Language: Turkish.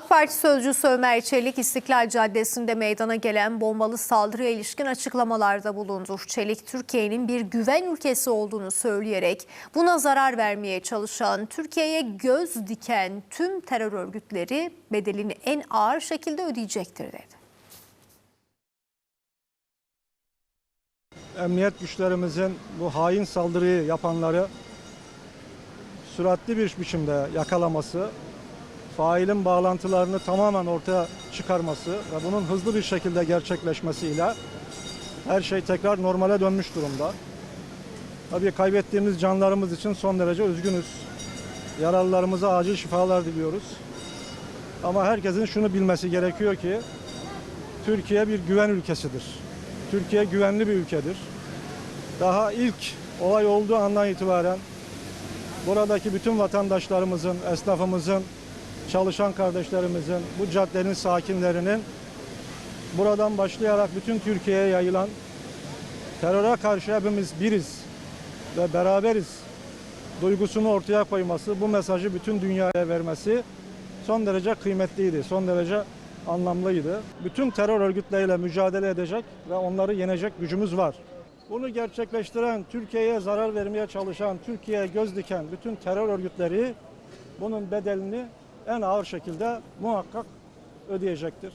AK Parti sözcüsü Ömer Çelik İstiklal Caddesi'nde meydana gelen bombalı saldırıya ilişkin açıklamalarda bulundu. Çelik Türkiye'nin bir güven ülkesi olduğunu söyleyerek buna zarar vermeye çalışan, Türkiye'ye göz diken tüm terör örgütleri bedelini en ağır şekilde ödeyecektir dedi. emniyet güçlerimizin bu hain saldırıyı yapanları süratli bir biçimde yakalaması, failin bağlantılarını tamamen ortaya çıkarması ve bunun hızlı bir şekilde gerçekleşmesiyle her şey tekrar normale dönmüş durumda. Tabii kaybettiğimiz canlarımız için son derece üzgünüz. Yaralılarımıza acil şifalar diliyoruz. Ama herkesin şunu bilmesi gerekiyor ki Türkiye bir güven ülkesidir. Türkiye güvenli bir ülkedir. Daha ilk olay olduğu andan itibaren buradaki bütün vatandaşlarımızın, esnafımızın, çalışan kardeşlerimizin, bu caddenin sakinlerinin buradan başlayarak bütün Türkiye'ye yayılan teröre karşı hepimiz biriz ve beraberiz duygusunu ortaya koyması, bu mesajı bütün dünyaya vermesi son derece kıymetliydi, son derece anlamlıydı. Bütün terör örgütleriyle mücadele edecek ve onları yenecek gücümüz var. Bunu gerçekleştiren, Türkiye'ye zarar vermeye çalışan, Türkiye'ye göz diken bütün terör örgütleri bunun bedelini en ağır şekilde muhakkak ödeyecektir.